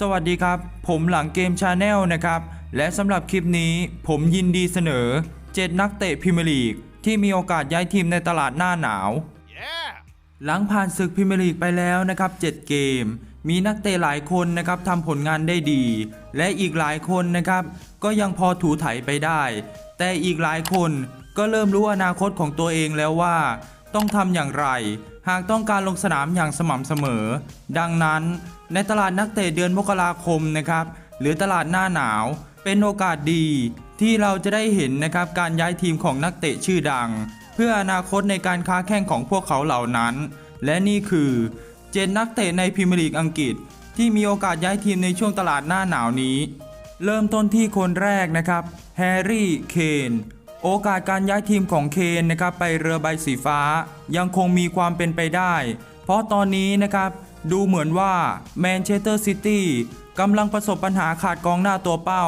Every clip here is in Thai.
สวัสดีครับ ผมหลังเกมชาแนลนะครับ และสำหรับคลิปนี้ผมยินดีเสนอ 7 นักเตะพรีเมียร์ลีก ที่มีโอกาสย้ายทีมในตลาดหน้าหนาว Yeah! หลังผ่านศึกพรีเมียร์ลีกไปแล้วนะครับ 7 เกม มีนักเตะหลายคนนะครับทำผลงานได้ดี และอีกหลายคนนะครับ ก็ยังพอถูไถไปได้ แต่อีกหลายคนก็เริ่มรู้อนาคตของตัวเองแล้วว่า ต้องทำอย่างไร หากต้องการลงสนามอย่างสม่ำเสมอ ดังนั้น ในตลาดนักเตะเดือนมกราคมนะครับหรือตลาดหน้าหนาวเป็นโอกาสดีที่เราจะได้เห็นนะครับการย้ายทีมของนักเตะชื่อดัง เพื่ออนาคตในการค้าแข่งของพวกเขาเหล่านั้น และนี่คือเจ็ดนักเตะในพรีเมียร์ลีกอังกฤษ ที่มีโอกาสย้ายทีมในช่วงตลาดหน้าหนาวนี้ เริ่มต้นที่คนแรกนะครับแฮร์รี่เคน โอกาสการย้ายทีมของเคนนะครับไปเรือใบสีฟ้า ยังคงมีความเป็นไปได้ เพราะตอนนี้นะครับดูเหมือนว่าแมนเชสเตอร์ซิตี้กำลังประสบปัญหาขาดกองหน้าตัวเป้า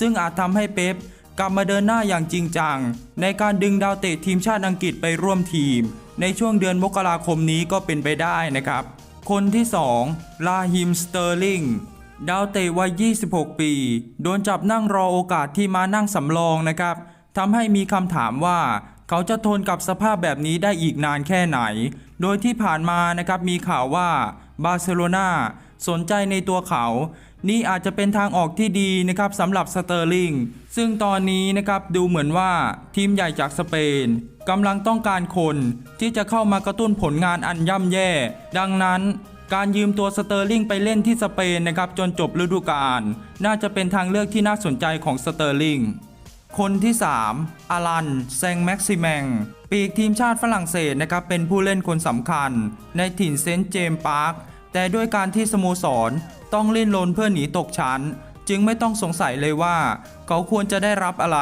ซึ่งอาจทำให้เป๊ปกลับมาเดินหน้าอย่างจริงจัง ในการดึงดาวเตะทีมชาติอังกฤษไปร่วมทีม ในช่วงเดือนมกราคมนี้ก็เป็นไปได้นะครับ คนที่ 2 ลาฮิมสเตอร์ลิงดาวเตะวัย 26 ปี โดนจับนั่งรอโอกาสที่มานั่งสำรองนะครับ ทำให้มีคำถามว่า เขาจะทนกับสภาพแบบนี้ได้อีกนานแค่ไหน โดยที่ผ่านมานะครับมีข่าวว่าบาร์เซโลนาสนใจในตัวเขา นี่อาจจะเป็นทางออกที่ดีนะครับสำหรับสเตอร์ลิง ซึ่งตอนนี้นะครับดูเหมือนว่าทีมใหญ่จากสเปนกำลังต้องการคนที่จะเข้ามากระตุ้นผลงานอันย่ำแย่ ดังนั้นการยืมตัวสเตอร์ลิงไปเล่นที่สเปนนะครับจนจบฤดูกาลน่าจะเป็นทางเลือกที่น่าสนใจของสเตอร์ลิง คนที่ 3 อารันแซงแม็กซิแมง ปีกทีมชาติฝรั่งเศสนะครับเป็นผู้เล่นคนสำคัญ ในถิ่นเซนต์เจมส์พาร์ค แต่ด้วยการที่สโมสรต้องเล่นลนเพื่อหนีตกชั้น จึงไม่ต้องสงสัยเลยว่า เขาควรจะได้รับอะไร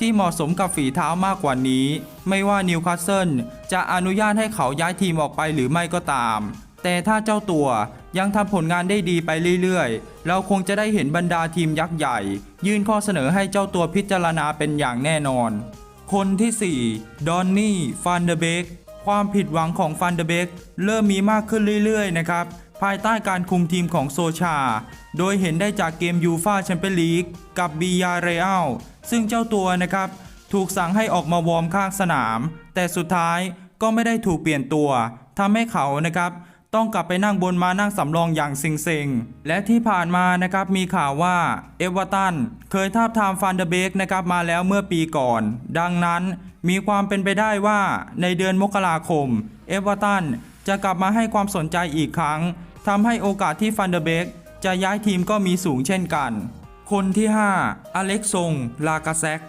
ที่เหมาะสมกับฝีเท้ามากกว่านี้ ไม่ว่านิวคาสเซิลจะอนุญาตให้เขาย้ายทีมออกไปหรือไม่ก็ตาม แต่ถ้าเจ้าตัวยังทำผลงานได้ดีไปเรื่อยๆ เราคงจะได้เห็นบรรดาทีมยักษ์ใหญ่ ยื่นข้อเสนอให้เจ้าตัวพิจารณาเป็นอย่างแน่นอน คนที่ 4 ดอนนี่ ฟันเดเบก ความผิดหวังของฟันเดเบกเริ่มมีมากขึ้นเรื่อยๆ นะครับ ภายใต้การคุมทีมของโซชา โดยเห็นได้จากเกมยูฟาแชมเปี้ยนลีกกับบียาเรอัลซึ่งเจ้าตัวนะครับ ถูกสั่งให้ออกมาวอร์มข้างสนาม แต่สุดท้ายก็ไม่ได้ถูกเปลี่ยนตัวทำให้เขานะครับ ต้องกลับไปนั่งบนมานั่งสำรองอย่างเซ็งๆและที่ผ่านมานะครับมีข่าวว่าเอเวอร์ตันเคยทาบทามฟันเดเบกนะครับมาแล้วเมื่อปีก่อน ดังนั้นมีความเป็นไปได้ว่าในเดือนมกราคม เอเวอร์ตันจะกลับมาให้ความสนใจอีกครั้งทำให้โอกาสที่ฟันเดเบกจะย้ายทีมก็มีสูงเช่นกัน คนที่ 5 อเล็กซง ลากาเซก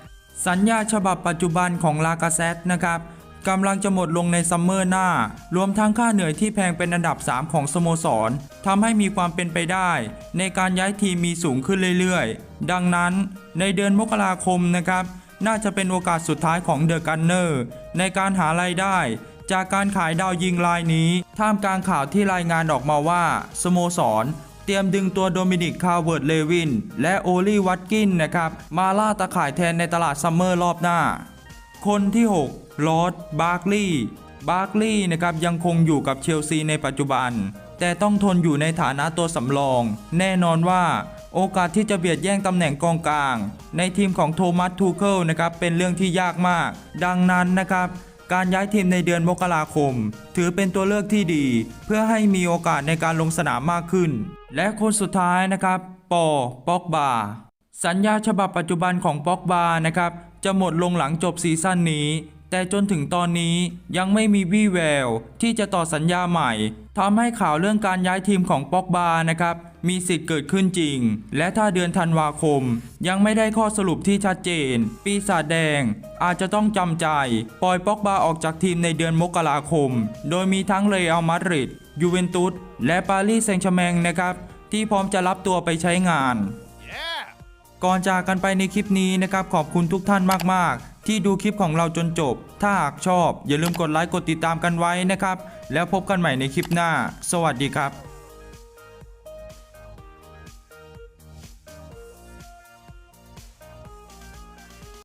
สัญญาฉบับปัจจุบันของลากาเซตนะครับ กำลังจะหมดลงในซัมเมอร์หน้า รวมทั้งค่าเหนื่อยที่แพงเป็นอันดับ 3 ของสโมสรทำให้มีความเป็นไปได้ ในการย้ายทีมมีสูงขึ้นเรื่อยๆ ดังนั้นในเดือนมกราคมนะครับ น่าจะเป็นโอกาสสุดท้ายของเดอะกันเนอร์ในการหารายได้จากการขายดาวยิงรายนี้ ท่ามกลางข่าวที่รายงานออกมาว่า สโมสร เตรียมดึงตัวโดมินิก คาร์เวิร์ดเลวิน และโอลีวัตกินนะครับ มาล่าตะข่ายแทนในตลาดซัมเมอร์รอบหน้า คนที่ 6 ลอร์ดบาร์กลีย์บาร์กลีย์นะครับยังคงอยู่กับเชลซีในปัจจุบัน แต่ต้องทนอยู่ในฐานะตัวสำรอง แน่นอนว่าโอกาสที่จะเบียดแย่งตำแหน่งกองกลาง ในทีมของโทมัสทูเคิลนะครับเป็นเรื่องที่ยากมาก ดังนั้นนะครับ การย้ายทีมในเดือนมกราคม ถือเป็นตัวเลือกที่ดี เพื่อให้มีโอกาสในการลงสนามมากขึ้น และคนสุดท้ายนะครับ ปอปอกบา สัญญาฉบับปัจจุบันของป็อกบานะครับ จะหมดลงหลังจบซีซั่นนี้ แต่จนถึงตอนนี้ยังไม่มีวี่แววที่จะต่อสัญญาใหม่ทำให้ข่าวเรื่องการย้ายทีมของป็อกบานะครับ มีสิทธิ์เกิดขึ้นจริง และถ้าเดือนธันวาคม ยังไม่ได้ข้อสรุปที่ชัดเจน ปีศาจแดง อาจจะต้องจำใจ ปล่อยป็อกบาออกจากทีมในเดือนมกราคม โดยมีทั้งเรอัลมาดริดยูเวนตุสและปารีสแซงต์แชร์แมงนะครับ ที่พร้อมจะรับตัวไปใช้งาน ก่อนจากกันไปในคลิปนี้นะครับขอบคุณทุกท่านมากๆ ที่ดูคลิปของเราจนจบ ถ้าหากชอบ อย่าลืมกดไลค์กดติดตามกันไว้นะครับ แล้วพบกันใหม่ในคลิปหน้า สวัสดีครับ